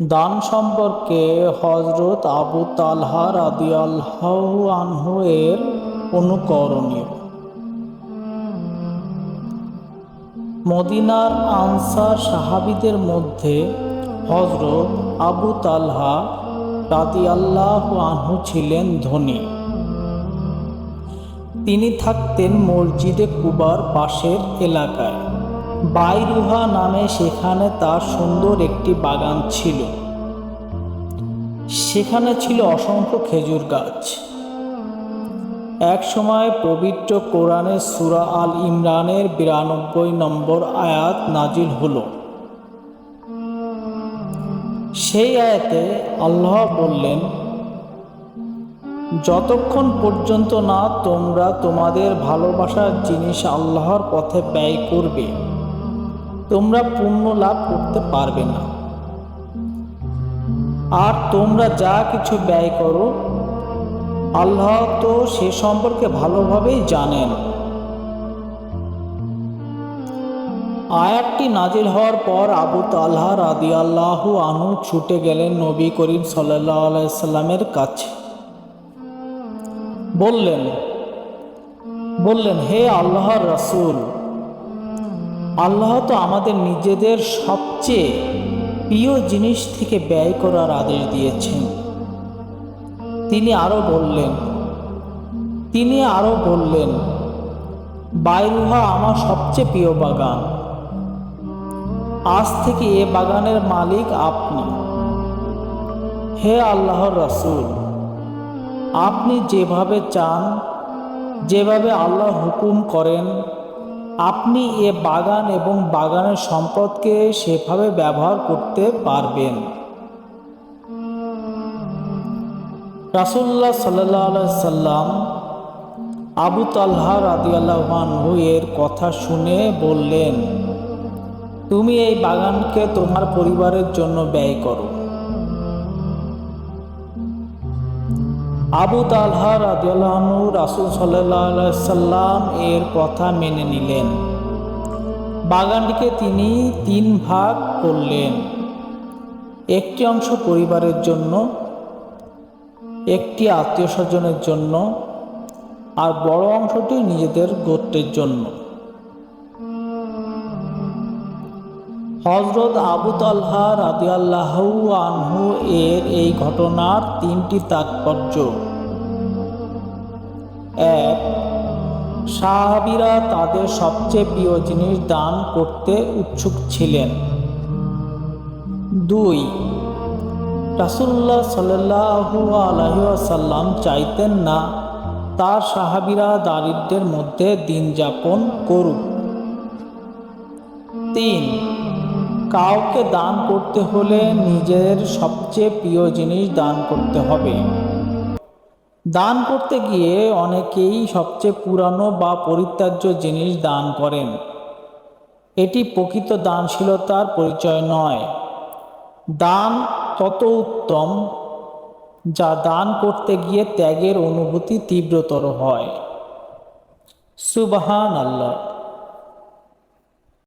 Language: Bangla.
দান সম্পর্কে হজরত আবু তালহা রাদিয়াল্লাহু আনহু এর অনুকরণীয়। মদিনার আনসার সাহাবিদের মধ্যে হজরত আবু তালহা রাদিয়াল্লাহু আনহু ছিলেন ধনী। তিনি থাকতেন মসজিদে কুবার পাশের এলাকায়। বাইরুহা নামে সেখানে তার সুন্দর একটি বাগান ছিল। সেখানে ছিল অসংখ্য খেজুর গাছ। এক সময় পবিত্র কোরআনের সুরা আল ইমরানের বিরানব্বই নম্বর আয়াত নাজিল হলো। সেই আয়াতে আল্লাহ বললেন, যতক্ষণ পর্যন্ত না তোমরা তোমাদের ভালোবাসার জিনিস আল্লাহর পথে ব্যয় করবে তোমরা পুণ্য লাভ করতে পারবে না। আর তোমরা যা কিছু ব্যয় করো, আল্লাহ তো সে সম্পর্কে ভালোভাবেই জানেন। আয়াতটি নাজিল হওয়ার পর আবু তাল্হা রাদি আল্লাহু আনু ছুটে গেলেন নবী করিম সাল্লাহ কাছে। বললেন বললেন, হে আল্লাহর রাসূল আল্লাহ তো আমাদের নিজেদের সবচেয়ে প্রিয় জিনিস থেকে ব্যয় করার আদেশ দিয়েছেন। তিনি আরও বললেন, তিনি আরও বললেন বাইরুহা আমার সবচেয়ে প্রিয় বাগান। আজ থেকে এ বাগানের মালিক আপনি। হে আল্লাহর রাসূল, আপনি যেভাবে চান, যেভাবে আল্লাহ হুকুম করেন আপনি এ বাগান এবং বাগানের সম্পদকে সেভাবে ব্যবহার করতে পারবেন। রাসুল্লাহ সাল্লাহ সাল্লাম আবু তাল্হা রাদিয়াল্লাহু এর কথা শুনে বললেন, তুমি এই বাগানকে তোমার পরিবারের জন্য ব্যয় করো। আবু তালহা রাদিয়াল্লাহু রাসুল সাল্লাম এর কথা মেনে নিলেন। বাগানটিকে তিনি তিন ভাগ করলেন। একটি অংশ পরিবারের জন্য, একটি আত্মীয় স্বজনের জন্য, আর বড় অংশটি নিজেদের গোত্রের জন্য। হজরত আবু তালহা রাদিয়াল্লাহু আনহু এর এই ঘটনার তিনটি তাৎপর্য। এক, সাহাবিরা তাদের সবচেয়ে প্রিয় জিনিস দান করতে উৎসুক ছিলেন। দুই রাসুল্লাহ সাল্লাহু আলহাসাল্লাম চাইতেন না তার সাহাবিরা দারিদ্রের মধ্যে দিন যাপন করুক। তিন কাউকে দান করতে হলে নিজের সবচেয়ে প্রিয় জিনিস দান করতে হবে। দান করতে গিয়ে অনেকেই সবচেয়ে পুরানো বা পরিত্যাজ্য জিনিস দান করেন। এটি প্রকৃত দানশীলতার পরিচয় নয়। দান তত উত্তম যা দান করতে গিয়ে ত্যাগের অনুভূতি তীব্রতর হয়। সুবাহান আল্লাহ